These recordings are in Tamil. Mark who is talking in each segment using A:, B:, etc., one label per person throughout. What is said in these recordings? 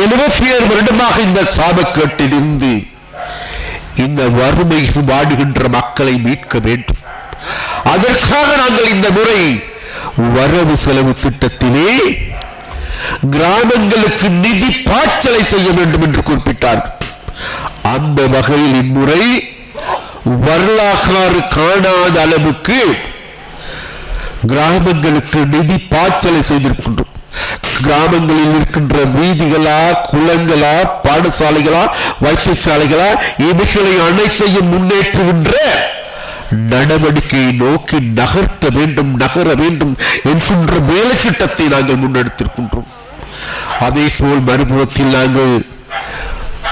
A: எழுபத்தி ஏழு வருடமாக இந்த சாபக்கேட்டிலிருந்து இந்த வறுமையில் வாடுகின்ற மக்களை மீட்க வேண்டும். அதற்காக நாங்கள் இந்த முறை வரவு செலவு திட்டத்திலே கிராமங்களுக்கு நிதி பாய்ச்சலை செய்ய வேண்டும் என்று குறிப்பிட்டார் அந்த வகையில் இம்முறை வரலாறு காணாத அளவுக்கு கிராமங்களுக்கு நிதி பாய்ச்சலை செய்திருக்கின்றோம். கிராமங்களில் இருக்கின்ற வீதிகளா குளங்களா பாடசாலைகளா வைத்தியசாலைகளா இவைகளை அனைத்தையும் முன்னேற்றுகின்ற நடவடிக்கையை நோக்கி நகர்த்த வேண்டும் நகர வேண்டும் என்கின்ற வேலை திட்டத்தை நாங்கள் முன்னெடுத்திருக்கின்றோம். அதே போல் மறுபுறத்தில் நாங்கள்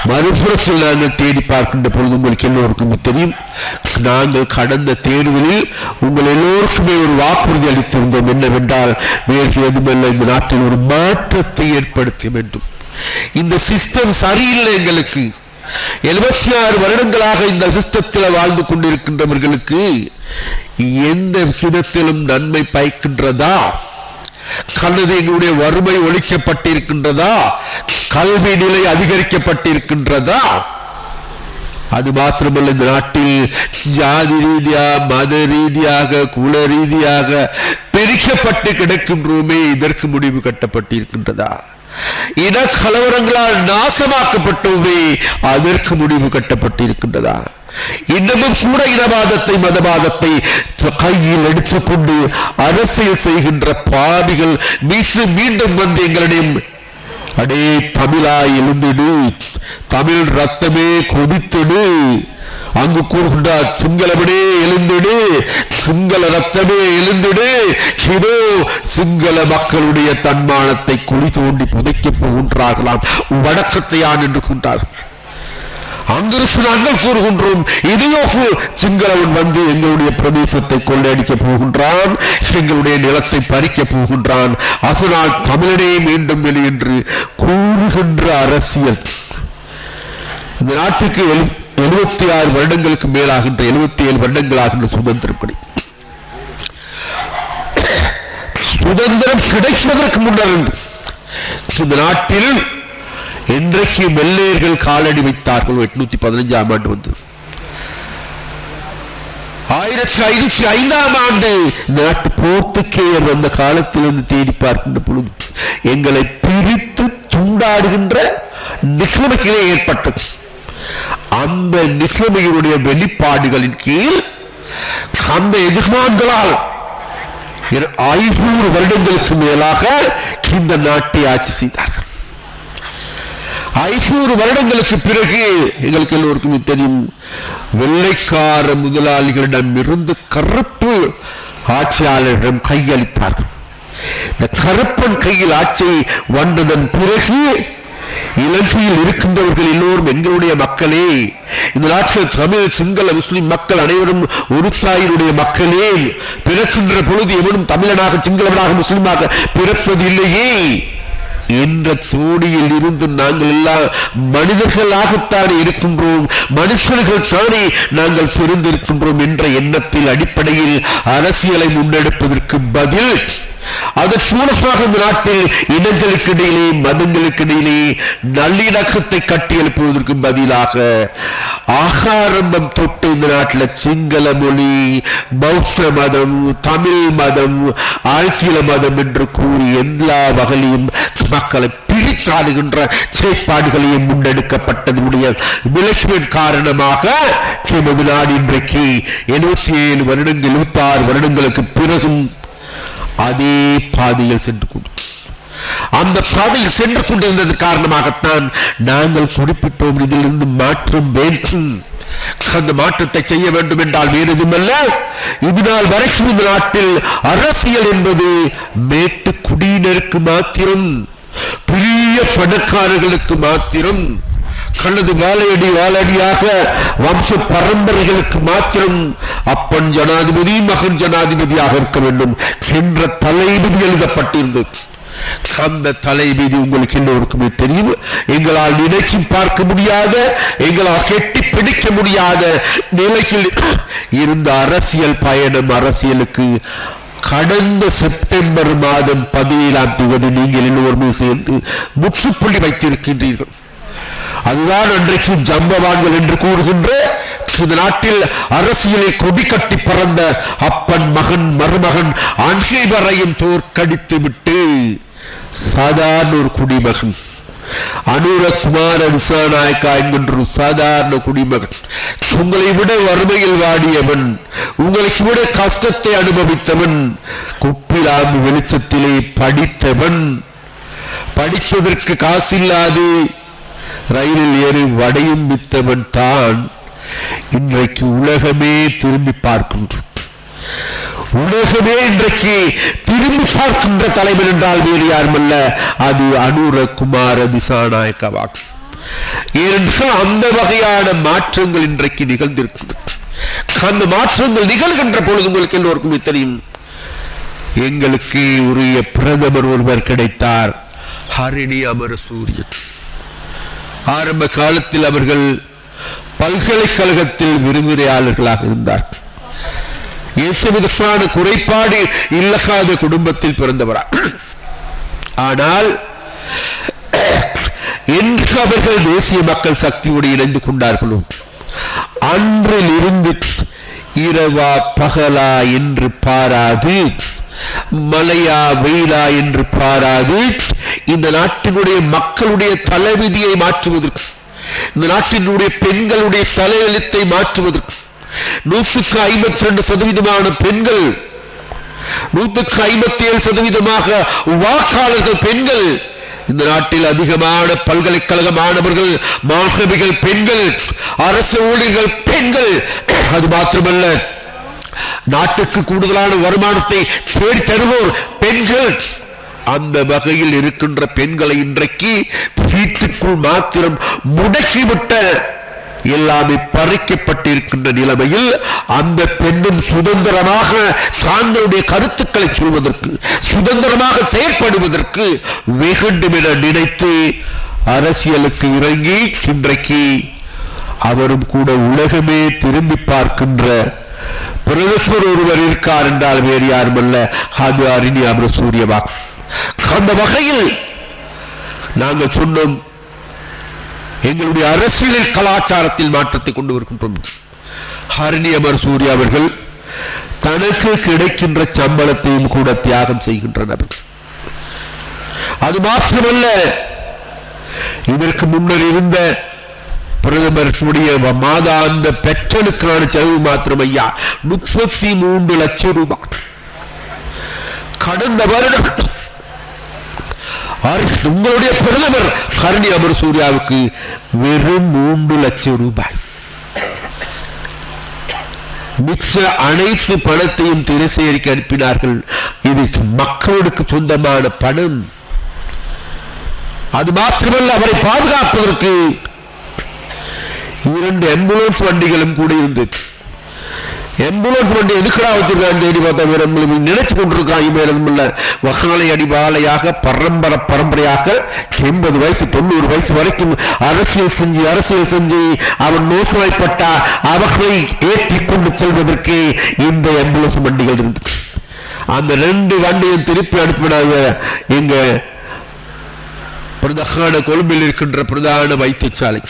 A: மறுபுறத்தில் நாங்கள் தேடி பார்க்கின்ற பொழுது உங்களுக்கு எல்லோருக்கும் தெரியும். நாங்கள் கடந்த தேர்தலில் உங்கள் எல்லோருக்குமே ஒரு வாக்குறுதி அளித்திருந்தோம். என்னவென்றால் வேறு எதுமல்ல இந்த நாட்டில் ஒரு மாற்றத்தை ஏற்படுத்த வேண்டும். இந்த சிஸ்டம் சரியில்லை எங்களுக்கு. எழுபத்தி ஆறு வருடங்களாக இந்த சிஸ்டத்தில் வாழ்ந்து கொண்டிருக்கின்றவர்களுக்கு எந்த விதத்திலும் நன்மை பயக்கின்றதா? அல்லது எங்களுடைய வறுமை ஒழிக்கப்பட்டிருக்கின்றதா? கல்வி நிலை அதிகரிக்கப்பட்டிருக்கின்றதா? அது மாத்திரமல்ல இந்த நாட்டில் ஜாதி ரீதியா மத ரீதியாக குல ரீதியாக பிரிக்கப்பட்டு கிடக்கின்றோமே இதற்கு முடிவு கட்டப்பட்டிருக்கின்றதா? இன கலவரங்களால் நாசமாக்கப்பட்டோமே அதற்கு முடிவு கட்டப்பட்டிருக்கின்றதா? இன்னமும் கூட இனவாதத்தை மதவாதத்தை கையில் எடுத்துக்கொண்டு அரசியல் செய்கின்ற பாவிகள் மீண்டும் மீண்டும் வந்து எங்களிடம் அடே தமிழா எழுந்திடு. தமிழ் ரத்தமே கொதித்திடு. அங்கு கூறுகின்றார் சிங்களவனே எழுந்திடு. சிங்கள ரத்தமே எழுந்திடு. இதோ சிங்கள மக்களுடைய தன்மானத்தை குழி தோண்டி புதைக்கப் போகின்றார்களாம். வடக்கத்தையான் என்று கொண்டார்கள் அங்கிருந்து கூறுகின்றோம். இதையோகு சிங்களவன் வந்து எங்களுடைய பிரதேசத்தை கொள்ளையடிக்க போகின்றான். எங்களுடைய நிலத்தை பறிக்க போகின்றான். அதனால் தமிழனே மீண்டும் வெளி என்று கூறுகின்ற அரசியல். இந்த நாட்டுக்கு எழுபத்தி ஆறு வருடங்களுக்கு மேலாகின்ற எழுபத்தி ஏழு வருடங்களாகின்ற சுதந்திரம் கிடைக்கும் சுதந்திரம் கிடைப்பதற்கு முன்னர் இந்த நாட்டில் இன்றைக்கு வெள்ளையர்கள் காலடி வைத்தார்கள். எட்நூத்தி பதினஞ்சாம் ஆண்டு வந்து. ஆயிரத்தி ஐநூற்றி ஐந்தாம் ஆண்டு நாட்டு போர்த்துக்கேயர் வந்த காலத்திலிருந்து தேடி பார்க்கின்ற பொழுது எங்களை பிரித்து துண்டாடுகின்ற நிலைமைகளே ஏற்பட்டது. அந்த நிலைமையினுடைய வெளிப்பாடுகளின் கீழ் அந்த எஜமான்களால் ஐநூறு வருடங்களுக்கு மேலாக இந்த நாட்டை ஆட்சி செய்தார்கள். ஐநூறு வருடங்களுக்கு பிறகு எங்களுக்கு எல்லோருக்குமே தெரியும் வெள்ளைக்கார முதலாளிகளிடம் இருந்து கருப்பு ஆட்சியாளரிடம் கையளித்தார்கள். இந்த கருப்பன் கையில் ஆட்சியை வந்ததன் பிறகு இலங்கையில் இருக்கின்றவர்கள் எல்லோரும் எங்களுடைய மக்களே இந்த நாட்டில் தமிழ் சிங்கள முஸ்லிம் மக்கள் அனைவரும் ஒரு மக்களே பிறக்கின்ற பொழுது எவனும் தமிழனாக சிங்களவனாக முஸ்லிமாக பிறப்பது இல்லையே. என்ற தோணியில் இருந்து நாங்கள் எல்லாம் மனிதர்களாகத்தானே இருக்கின்றோம் மனுஷர்கள் தானே நாங்கள் பிரிந்திருக்கின்றோம் என்ற எண்ணத்தில் அடிப்படையில் அரசியலை முன்னெடுப்பதற்கு பதில் அது மூலமாக இந்த நாட்டில் இனங்களுக்கு இடையிலே மதங்களுக்கு இடையிலே நல்லிணக்கத்தை கட்டி எழுப்புவதற்கு பதிலாக ஆகாரம்பம் தொட்டு இந்த நாட்டில் சிங்கள மொழி பௌத்த மதம் தமிழ் மதம் ஆங்கில மதம் என்று கூறி எல்லா வகையிலும் மக்களை பிரித்தாடுகின்ற செயற்பாடுகளையும் முன்னெடுக்கப்பட்டதனுடைய விளைச்சின் காரணமாக எமது நாடு இன்றைக்கு எழுபத்தி ஏழு வருடங்கள் எழுபத்தி ஆறு வருடங்களுக்கு பிறகும் அதே பாதையில் சென்று கொண்டு. அந்த பாதையில் சென்று கொண்டிருந்தது காரணமாகத்தான் நாங்கள் குறிப்பிட்டோம் இதிலிருந்து மாற்றம் வேண்டும். அந்த மாற்றத்தை செய்ய வேண்டும் என்றால் வேறு எதுவுமல்ல. இதனால் வரைக்கும் இந்த நாட்டில் அரசியல் என்பது மேட்டு குடியினருக்கு மாத்திரம் பெரிய பணக்காரர்களுக்கு மாத்திரம் கண்ணது வாழையடி வாழடியாக வம்ச பரம்பரைகளுக்கு மாத்திரம் அப்பன் ஜனாதிபதி மகன் ஜனாதிபதியாக இருக்க வேண்டும். என்ற தலைவிதி எழுதப்பட்டிருந்தது அந்த தலைவிதி உங்களுக்கு எல்லோருக்குமே தெரியும். எங்களால் நினைச்சு பார்க்க முடியாத எங்களால் கெட்டி பிடிக்க முடியாத நிலையில் இருந்த அரசியல் பயணம் அரசியலுக்கு கடந்த செப்டம்பர் மாதம் பதினேழாம் தேதி நீங்கள் எல்லோருமே சேர்ந்து முற்றுப்புள்ளி வைத்திருக்கின்றீர்கள். அதுதான் அன்றைக்கு ஜம்பவான்கள் என்று கூறுகின்ற இந்த நாட்டில் அரசியலில் கொடி கட்டி பறந்த அப்பன் மகன் மருமகன் அனைவரையும் தோற்கடித்து விட்டு சாதாரண ஒரு குடிமகன். அனுரகுமார விசாநாயக்கா என்கின்ற சாதாரண குடிமகன். உங்களை விட வறுமையில் வாடியவன் உங்களுக்கு விட கஷ்டத்தை அனுபவித்தவன் குப்பிலாம்பு வெளிச்சத்திலே படித்தவன். படிப்பதற்கு காசில்லாது ரயிலில் ஏறி வடையும் வித்தவன் தான் இன்றைக்கு உலகமே திரும்பி பார்க்கின்றோம் உலகமே இன்றைக்கு திரும்பி பார்க்கின்ற தலைவர் என்றால் வேறு யாருமல்ல அது அனுரகுமார குமார திசாநாயக்கவாகும் ஏனென்றால் அந்த வகையான மாற்றங்கள் இன்றைக்கு நிகழ்ந்திருக்கின்றது அந்த மாற்றங்கள் நிகழ்கின்ற பொழுது உங்களுக்கு எல்லோருக்கும் தெரியும். எங்களுக்கு உரிய பிரதமர் ஒருவர் கிடைத்தார் ஹரிணி அமர சூரியன். ஆரம்ப காலத்தில் அவர்கள் பல்கலைக்கழகத்தில் விரிவுரையாளர்களாக இருந்தார்கள். எந்தவிதமான குறைபாடு இல்லாத குடும்பத்தில் பிறந்தவரா. ஆனால் என்று அவர்கள் தேசிய மக்கள் சக்தியோடு இணைந்து கொண்டார்களோ? அன்றில் இருந்து இரவா பகலா என்று பாராது மலையா வெயிலா என்று பாராது இந்த நாட்டினுடைய மக்களுடைய தலைவிதியை மாற்றுவதற்கு இந்த நாட்டினுடைய பெண்களுடைய தலையெழுத்தை மாற்றுவதற்கு நூற்றுக்கு ஐம்பத்தி ரெண்டு சதவீதமான பெண்கள் நூற்றுக்கு ஐம்பத்தி ஏழு சதவீதமாக வாக்காளர்கள் பெண்கள் இந்த நாட்டில் அதிகமான பல்கலைக்கழக மாணவர்கள் மாணவிகள் பெண்கள் அரசு ஊழியர்கள் பெண்கள். அது மாத்திரமல்ல நாட்டுக்கு கூடுதலான வருமானத்தை தேடி தருவோர் பெண்கள். அந்த வகையில் இருக்கின்ற பெண்களை இன்றைக்கு வீட்டுக்குள் மாத்திரம் முடக்கிவிட்ட எல்லாமே பறிக்கப்பட்டிருக்கின்ற நிலைமையில் அந்த பெண்ணும் சுதந்திரமாக தாங்களுடைய கருத்துக்களை சொல்வதற்கு சுதந்திரமாக செயல்படுவதற்கு வேண்டும் என நினைத்து அரசியலுக்கு இறங்கி இன்றைக்கு அவரும் கூட உலகமே திரும்பி பார்க்கின்ற பிரதமர் ஒருவர் இருக்கார் என்றால் வேறு யாரும் அல்ல அது அரிணி அமர சூரியவா அந்த வகையில் நாங்கள் சொன்னோம் எங்களுடைய அரசியல் கலாச்சாரத்தில் மாற்றத்தை கொண்டு வருகின்றோம். ஹரிணி அமர் சூர்யா அவர்கள் தனக்கு கிடைக்கின்ற சம்பளத்தையும் கூட தியாகம் செய்கின்றனர். அது மாத்திரமல்ல இதற்கு முன்னர் இருந்த பிரதமருடைய மாதாந்த பெற்றலுக்கான செலவு மாத்திரம் ஐயா முப்பத்தி மூன்று லட்சம் ரூபாய். கடந்த வருடம் அரசு- உங்களுடைய பிரதமர் ஹரணி அமர் சூர்யாவுக்கு வெறும் மூன்று லட்சம் ரூபாய். மிச்ச அனைத்து பணத்தையும் திரைசேரிக்கு அனுப்பினார்கள். இது மக்களுக்கு சொந்தமான பணம். அது மாத்திரமல்ல அவரை பாதுகாப்பதற்கு இரண்டு ஆம்புலன்ஸ் வண்டிகளும் கூட இருந்தது. எம்புலன்ஸ் வண்டி எதுக்கடா வச்சிருக்கான்னு தேடி பார்த்தா வேற நினைச்சு கொண்டிருக்கான் இவன் இல்ல. வகாலை அடிவாளையாக பரம்பரை பரம்பரையாக எண்பது வயசு தொண்ணூறு வயசு வரைக்கும் அரசியல் செஞ்சு அரசியல் செஞ்சு அவன் நோய்வாய்ப்பட்டா அவர்களை ஏற்றி கொண்டு செல்வதற்கு இந்த எம்புலன்ஸ் வண்டிகள் இருந்தது. அந்த ரெண்டு வண்டியும் திருப்பி அனுப்பினாங்க. எங்க பிரதான கொழும்பில் இருக்கின்ற பிரதான வைத்தியசாலை.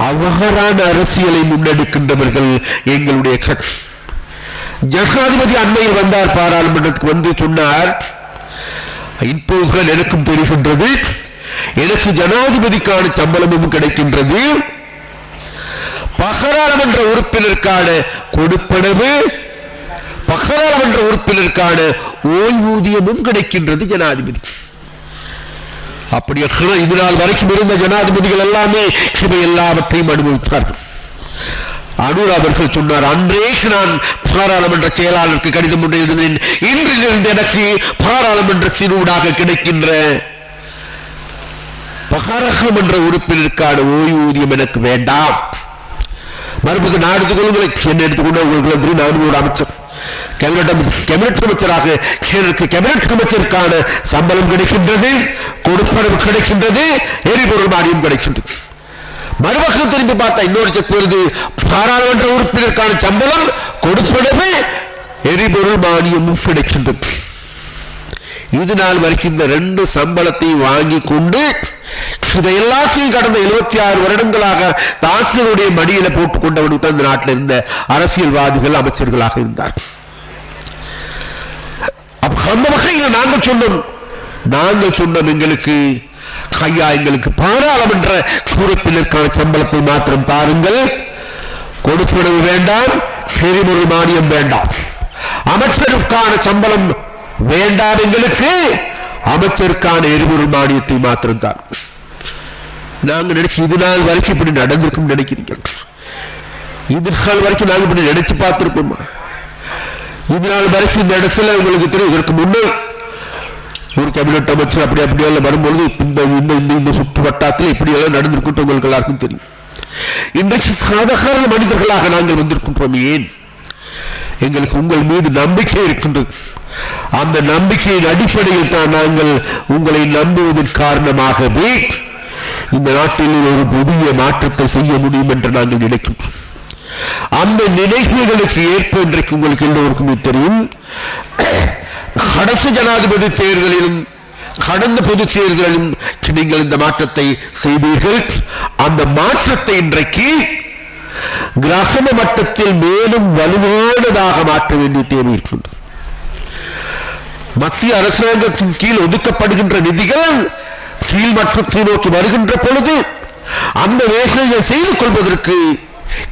A: அவகரான அரசியலை முன்னெடுக்கின்றவர்கள் எங்களுடைய ஜனாதிபதி அண்மையில் வந்தார் பாராளுமன்றத்துக்கு வந்து சொன்னார் இப்போதுதான் எனக்கும் தெரிகின்றது எனக்கு ஜனாதிபதிக்கான சம்பளமும் கிடைக்கின்றது. பாராளுமன்ற உறுப்பினருக்கான கொடுப்பனவு பாராளுமன்ற உறுப்பினருக்கான ஓய்வூதியமும் கிடைக்கின்றது ஜனாதிபதி அப்படி இது நாள் வரைக்கும் இருந்த ஜனாதிபதிகள் எல்லாமே இவை எல்லாவற்றையும் அனுபவித்தார்கள் அனுர் அவர்கள் சொன்னார் அன்றே நான் பாராளுமன்ற செயலாளருக்கு கடிதம் ஒன்று எழுதினேன். இன்றிலிருந்து எனக்கு பாராளுமன்றத்தினூடாக கிடைக்கின்ற பாராளுமன்ற உறுப்பினருக்கான ஓய்வூதியம் எனக்கு வேண்டாம். மறுபடி நான் எடுத்துக்கொள்ளுங்களை என்ன எடுத்துக்கொண்டு உங்களுக்கு நான் ஒரு அமைச்சர். கேபினட் கேபினட் அமைச்சராக எனக்கு கேபினட் அமைச்சருக்கான சம்பளம் கிடைக்கின்றது கொடுப்பனவு கிடைக்கின்றது எரிபொருள் மானியம் கிடைக்கின்றது. மறுபக்கம் திரும்பி பார்த்தா இன்னொரு செக் வருது. பாராளுமன்ற உறுப்பினருக்கான சம்பளம் கொடுப்பனவு எரிபொருள் மானியமும் கிடைக்கின்றது. இது நாள் வரைக்கும் இந்த ரெண்டு சம்பளத்தை வாங்கி கொண்டு இதை எல்லாத்தையும் கடந்த எழுபத்தி ஆறு வருடங்களாக தாசியருடைய மடியில போட்டுக் கொண்டவனுக்கு அந்த நாட்டில் இருந்த அரசியல்வாதிகள் அமைச்சர்களாக இருந்தார்கள். அந்த வகையில் நாங்கள் சொன்னோம். நாங்கள் சொன்னோம் எங்களுக்கு ஐயா எங்களுக்கு பாராளுமன்ற சூரப்பினருக்கான சம்பளத்தை மாத்திரம் பாருங்கள். கொடுப்பனவு வேண்டாம் செறிமுறை மானியம் வேண்டாம். அமைச்சருக்கான சம்பளம் வேண்டாம் எங்களுக்கு அமைச்சருக்கான எரிபொருள் மானியத்தை மாத்திரம் தான் நாங்கள் நினைச்சு இது நாள் வரைக்கும் இப்படி நடந்திருக்கும் நினைக்கிறீங்க. இது நாள் வரைக்கும் நாங்கள் இப்படி நினைச்சு பார்த்திருப்போமா? இது நாள் வரைக்கும் இந்த இடத்துல உங்களுக்கு தெரியும். இதற்கு முன்னர் ஒரு கேபினட் அமைச்சர் அப்படி அப்படியெல்லாம் வரும்பொழுது இந்த இந்த இந்த இந்த சுற்று வட்டாரத்தில் இப்படி எல்லாம் நடந்திருக்கும் உங்களுக்கு எல்லாருக்கும் தெரியும். இன்றைக்கு சாதாரண மனிதர்களாக நாங்கள் வந்திருக்கின்றோம். ஏன்? எங்களுக்கு உங்கள் மீது நம்பிக்கை இருக்கின்றது. அந்த நம்பிக்கையின் அடிப்படையில் தான் நாங்கள் உங்களை நம்புவதன் காரணமாகவே இந்த நாட்டில் ஒரு புதிய மாற்றத்தை செய்ய முடியும் என்று நாங்கள் நினைக்கின்றோம். அந்த நிலைமைகளுக்கு ஏற்ப இன்றைக்கு உங்களுக்கு எல்லோருக்குமே தெரியும். கடைசி ஜனாதிபதி தேர்தலிலும் கடந்த பொது தேர்தலிலும் நீங்கள் இந்த மாற்றத்தை செய்தீர்கள் அந்த மாற்றத்தை இன்றைக்கு கிரகண மட்டத்தில் மேலும் வலுவானதாக மாற்ற வேண்டிய தேவை இருக்கின்றது. மத்திய அரசாங்கத்தின் கீழ் ஒதுக்கப்படுகின்ற நிதிகள் கீழ் மற்றத்தை நோக்கி வருகின்ற பொழுது அந்த வேலையை செய்து கொள்வதற்கு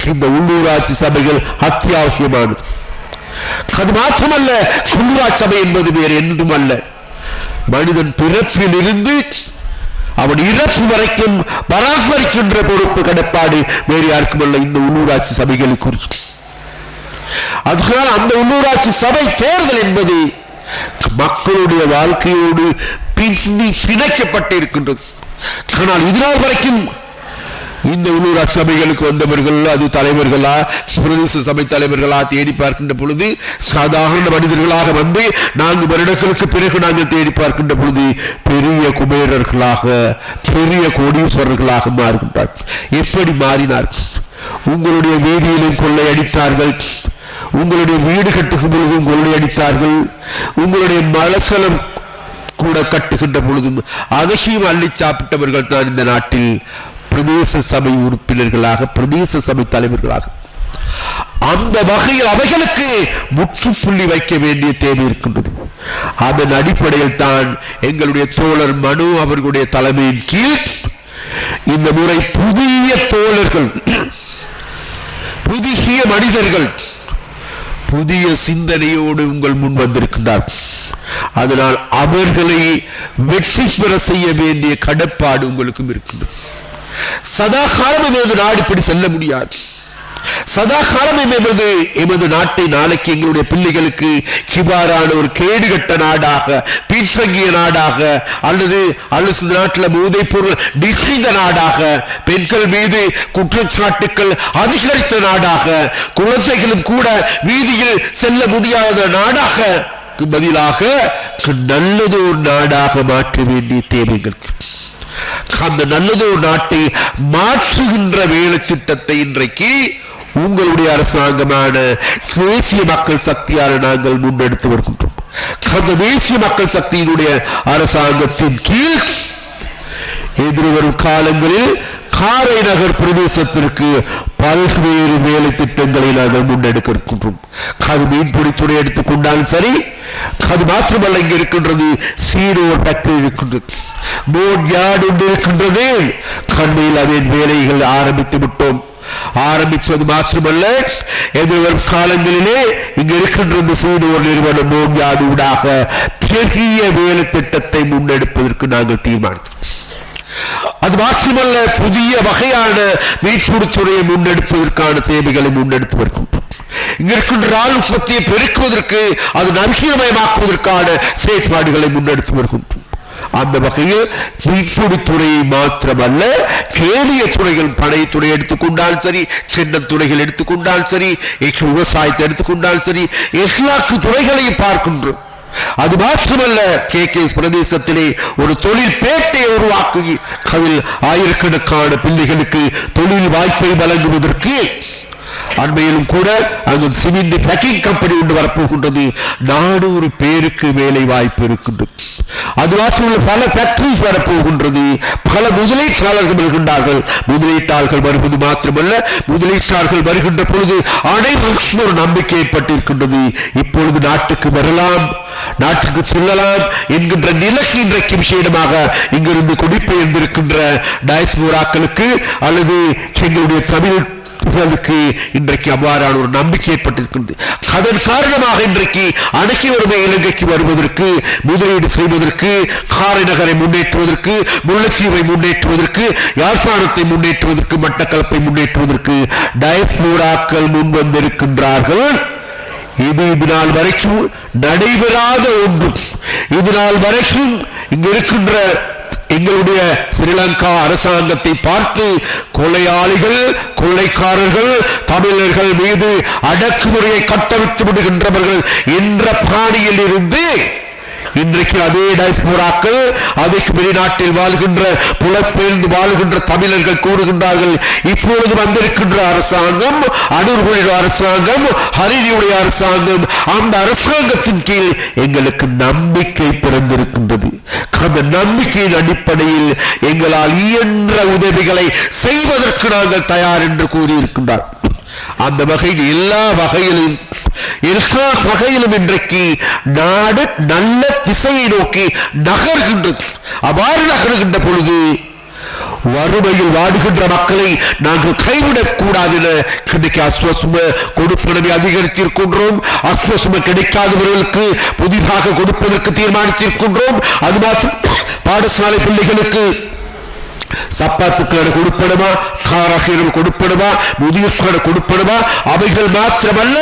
A: இந்த உள்ளூராட்சி சபைகள் அத்தியாவசியமானது. அது மாற்றமல்ல உள்ளூராட்சி சபை என்பது வேறு என்றும் அல்ல மனிதன் பிறப்பில் இருந்து அவன் இறப்பு வரைக்கும் பராமரிக்கின்ற பொறுப்பு கடப்பாடு வேறு யாருக்கும் அல்ல இந்த உள்ளூராட்சி சபைகளை குறித்து அதனால் அந்த உள்ளூராட்சி சபை தேர்தல் என்பது மக்களுடைய வாழ்க்கையோடு பின்னி பிணைக்கப்பட்டு இருக்கின்றது ஆனால் இதனால் வரைக்கும் இந்த உள்ளூராட்சி சபைகளுக்கு வந்தவர்கள் அது தலைவர்களா பிரதேச சபை தலைவர்களா தேடி பார்க்கின்ற பொழுது சாதாரண மனிதர்களாக வந்து நான்கு வருடங்களுக்கு பிறகு நாங்கள் தேடி பார்க்கின்ற பொழுது பெரிய குபேரர்களாக பெரிய கோடீஸ்வரர்களாக மாறுகின்றார்கள் எப்படி மாறினார்? உங்களுடைய வீதியிலும் கொள்ளையடித்தார்கள் உங்களுடைய வீடு கட்டுகின்ற பொழுதும் கொள்ளையடித்தார்கள் உங்களுடைய மலசலம் கூட கட்டுகின்ற பொழுதும் அதையும் அள்ளி சாப்பிட்டவர்கள் தான் இந்த நாட்டில். பிரதேச சபை உறுப்பினர்களாக பிரதேச சபை தலைவர்களாக. அந்த வகையில் அவைகளுக்கு முற்றுப்புள்ளி வைக்க வேண்டிய தேவை இருக்கின்றது. அதன் அடிப்படையில் தான் எங்களுடைய தோழர் மனு அவர்களுடைய தலைமையின் கீழ் இந்த முறை புதிய தோழர்கள் புதிய மனிதர்கள் புதிய சிந்தனையோடு உங்கள் முன் வந்திருக்கின்றார். அதனால் அவர்களை வெற்றி பெற செய்ய வேண்டிய கடப்பாடு உங்களுக்கும் இருக்கின்றது. சதா காலம் எமது நாடு இப்படி செல்ல முடியாது. சதா காலம் எமது எமது நாட்டை நாளைக்கு எங்களுடைய பிள்ளைகளுக்கு கிபாரான ஒரு கேடுகட்ட நாடாக பீச்சங்கிய நாடாக அல்லது அல்லது இந்த நாட்டில் போதைப்பொருள் நிசைந்த நாடாக பெண்கள் மீது குற்றச்சாட்டுக்கள் அதிகரித்த நாடாக குழந்தைகளும் கூட வீதியில் செல்ல முடியாத நாடாக பதிலாக நல்லதொரு நாடாக மாற்ற வேண்டிய தேவைகள். அந்த நல்லதொரு நாட்டை மாற்றுகின்ற வேலை திட்டத்தை இன்றைக்கு உங்களுடைய அரசாங்கமான தேசிய மக்கள் சக்தியால் நாங்கள் முன்னெடுத்து வருகின்றோம். அந்த தேசிய மக்கள் சக்தியினுடைய அரசாங்கத்தின் கீழ் எதிர்வரும் காலங்களில் காரை நகர் பிரதேசத்திற்கு பல்வேறு வேலை திட்டங்களை நாங்கள் முன்னெடுக்க இருக்கின்றோம். அது மீன்பிடித்துறை எடுத்துக்கொண்டாலும் சரி அது மாத்திரமல்ல இங்க இருக்கின்றது சீரோர் ஃபேக்டரி இருக்கின்றது. இருக்கின்றது கண்மையில் அதன் வேலைகள் ஆரம்பித்து விட்டோம். ஆரம்பிப்பது மாத்திரமல்ல எதிர்வரும் காலங்களிலே இங்க இருக்கின்ற இந்த சீனோர் நிறுவனம் போட் ஊடாக பெரிய வேலை திட்டத்தை முன்னெடுப்பதற்கு நாங்கள் தீர்மானித்தோம். அது மாத்திரமல்ல புதிய வகையான மீட்புத்துறையை முன்னெடுப்பதற்கான தேவைகளை முன்னெடுத்து வருகின்றோம் இங்க இருக்கின்ற ஆள் உற்பத்தியை பெருக்குவதற்கு அது நவீனமயமாக்குவதற்கான செயற்பாடுகளை முன்னெடுத்து வருகின்றோம் அந்த வகையில் மீன்பிடித்துறையை மாத்திரமல்ல கேளிய துறைகள் படைத்துறை எடுத்துக்கொண்டால் சரி சின்ன துறைகள் எடுத்துக்கொண்டால் சரி விவசாயத்தை எடுத்துக்கொண்டால் சரி எஸ்லாக்கு துறைகளையும் பார்க்கின்றோம். அது மாத்திரமல்ல கே. கே. பிரதேசத்திலே ஒரு தொழில் பேட்டையை உருவாக்கி அதில் ஆயிரக்கணக்கான பிள்ளைகளுக்கு தொழில் வாய்ப்பை வழங்குவதற்கு அண்மையிலும் கூட அங்கு சிமெண்ட் பேக்கிங் கம்பெனி ஒன்று வரப்போகின்றது. நானூறு பேருக்கு வேலை வாய்ப்பு இருக்கின்றது. அது மாத்திரமல்ல பல ஃபேக்டரிஸ் வரப்போகின்றது. பல முதலீட்டாளர்கள் வருகின்றார்கள். முதலீட்டாளர்கள் வருவது மாத்திரமல்ல முதலீட்டாளர்கள் வருகின்ற பொழுது அனைவருக்கும் ஒரு நம்பிக்கை ஏற்பட்டிருக்கின்றது. இப்பொழுது நாட்டுக்கு வரலாம் நாட்டுக்கு செல்லலாம் என்கின்ற நிலைக்கு இன்றைக்கு விஷயமாக இங்கிருந்து குடிபெயர்ந்திருக்கின்ற டயஸ்போராக்களுக்கு அல்லது எங்களுடைய தமிழ் இவர்களுக்கு இன்றைக்கு அவ்வாறான ஒரு நம்பிக்கை ஏற்பட்டிருக்கிறது அதன் காரணமாக இன்றைக்கு அணைக்கி இலங்கைக்கு வருவதற்கு முதலீடு செய்வதற்கு காரை நகரை முன்னேற்றுவதற்கு முல்லைத்தீவை முன்னேற்றுவதற்கு யாழ்ப்பாணத்தை முன்னேற்றுவதற்கு மட்டக்களப்பை முன்னேற்றுவதற்கு டயஸ்மூராக்கள் முன் வந்திருக்கின்றார்கள் இது இது நாள் வரைக்கும் நடைபெறாத ஒன்றும் இது நாள் வரைக்கும் இங்கு இருக்கின்ற எங்களுடைய ஸ்ரீலங்கா அரசாங்கத்தை பார்த்து கொலையாளிகள் கொள்ளைக்காரர்கள் தமிழர்கள் மீது அடக்குமுறையை கட்டவித்து விடுகின்றவர்கள் என்ற பாணியில் இருந்து இன்றைக்கு அதே டைஸ்போராக்கள் அதற்கு வெளிநாட்டில் வாழ்கின்ற புலப்பெயர்ந்து வாழ்கின்ற தமிழர்கள் கூறுகின்றார்கள். இப்பொழுது வந்திருக்கின்ற அரசாங்கம் அனுர்குழி அரசாங்கம் ஹரிணியுடைய அரசாங்கம் அந்த அரசாங்கத்தின் கீழ் எங்களுக்கு நம்பிக்கை பிறந்திருக்கின்றது. அந்த நம்பிக்கையின் அடிப்படையில் எங்களால் இயன்ற உதவிகளை செய்வதற்கு நாங்கள் தயார் என்று கூறியிருக்கின்றார். அந்த வகையில் எல்லா வகையிலும் எல்லா வகையிலும் இன்றைக்கு நாடு நல்ல திசையை நோக்கி நகர்கின்றது. அவ்வாறு நகர்கின்ற பொழுது வறுமையில் வாடுகின்ற மக்களை நாங்கள் கைவிடக் கூடாது என இன்றைக்கு அஸ்வசும கொடுப்பனவை அதிகரித்திருக்கின்றோம். அஸ்வசும கிடைக்காதவர்களுக்கு புதிதாக கொடுப்பதற்கு தீர்மானித்திருக்கின்றோம். அது மாத்திரம் பாடசாலை பிள்ளைகளுக்கு சப்பாத்துக்கான கொடுப்படுமா காராசிரியர் கொடுப்படுமா முதியோர்க்கான கொடுப்படுமா அவைகள் மாத்திரமல்ல.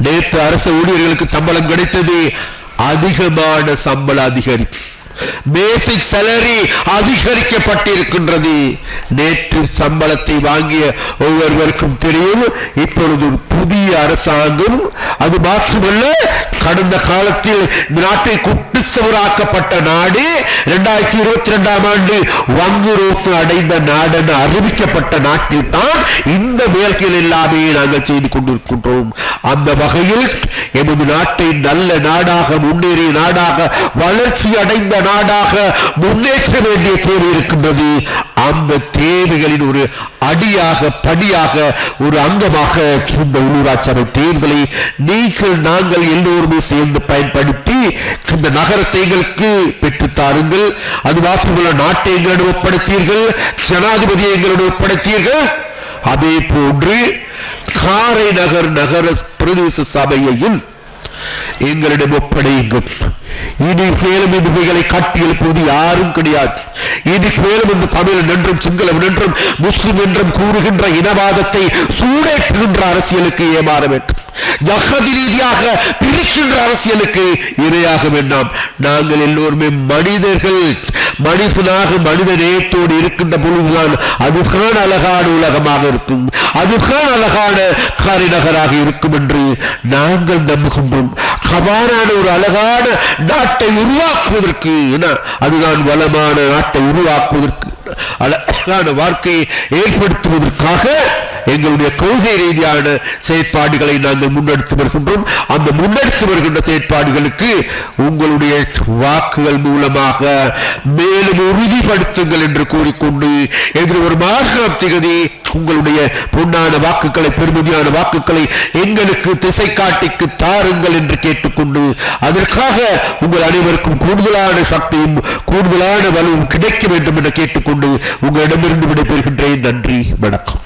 A: நேற்று அரசு ஊழியர்களுக்கு சம்பளம் கிடைத்தது அதிகமான சம்பள அதிகரிப்பு. பேசிக் சேலரி அதிகரிக்கப்பட்டிருக்கின்றது. நேற்று சம்பளத்தை வாங்கிய ஒவ்வொருவருக்கும் தெரியும் இப்பொழுது புதிய அரசாங்கம் அது மாத்திரமல்ல கடந்த காலத்தில் இந்த நாட்டை குட்டுச்சவராக்கப்பட்ட நாடு இரண்டாயிரத்தி இருபத்தி இரண்டாம் ஆண்டு வங்கு ரோக்கு அடைந்த நாடு என அறிவிக்கப்பட்ட நாட்டில் தான் இந்த வேலைகள் எல்லாமே நாங்கள் செய்து கொண்டிருக்கின்றோம். அந்த வகையில் எமது நாட்டை நல்ல நாடாக முன்னேறிய நாடாக வளர்ச்சி அடைந்த நாடாக முன்னேற்ற வேண்டிய தேவை இருக்கின்றது. அந்த தேவைகளின் ஒரு அடியாக படியாக ஒரு அங்கமாக இந்த உள்ளூராட்சி சபை தேர்தலை நீங்கள் நாங்கள் எல்லோருமே சேர்ந்து பயன்படுத்தி இந்த நகரத்தை எங்களுக்கு பெற்றுத்தாருங்கள் அது மாத்திரமல்ல நாட்டை எங்களிடம் ஒப்படைத்தீர்கள் ஜனாதிபதியை எங்களிடம் ஒப்படைத்தீர்கள். அதே போன்று காரை நகர் நகர பிரதேச சபையையும் எங்களிடம் ஒப்படையுங்கள். இனி மேலும் இதுவைகளை காட்டி எழுப்புவது யாரும் கிடையாது. இனி மேலும் இந்த தமிழ் என்றும் சிங்களம் என்றும் முஸ்லிம் என்றும் கூறுகின்ற இனவாதத்தை சூடேற்றுகின்ற அரசியலுக்கு ஏமாற வேண்டும். ஜகதி ரீதியாக பிரிக்கின்ற அரசியலுக்கு இரையாக வேண்டாம் நாங்கள் எல்லோருமே மனிதர்கள். மனிதனாக மனித நேயத்தோடு இருக்கின்ற பொழுதுதான் அதுதான் அழகான உலகமாக இருக்கும். அதுதான் அழகான காரிநகராக இருக்கும் என்று நாங்கள் நம்புகின்றோம். அவ்வாறான ஒரு அழகான நாட்டை உருவாக்குவதற்கு அதுதான் வளமான நாட்டை உருவாக்குவதற்கு அழகான வாழ்க்கையை ஏற்படுத்துவதற்காக எங்களுடைய கொள்கை ரீதியான செயற்பாடுகளை நாங்கள் முன்னெடுத்து வருகின்றோம். அந்த முன்னெடுத்து வருகின்ற செயற்பாடுகளுக்கு உங்களுடைய வாக்குகள் மூலமாக மேலும் உறுதிப்படுத்துங்கள் என்று கூறிக்கொண்டு எதிர் ஒரு மார்க்கம் திகதி உங்களுடைய பொன்னான வாக்குகளை பெருமதியான வாக்குகளை எங்களுக்கு திசை காட்டிக்கு தாருங்கள் என்று கேட்டுக்கொண்டு அதற்காக உங்கள் அனைவருக்கும் கூடுதலான சக்தியும் கூடுதலான வலுவும் கிடைக்க வேண்டும் என கேட்டுக்கொண்டு உங்களிடமிருந்து விடைபெறுகின்றேன். நன்றி வணக்கம்.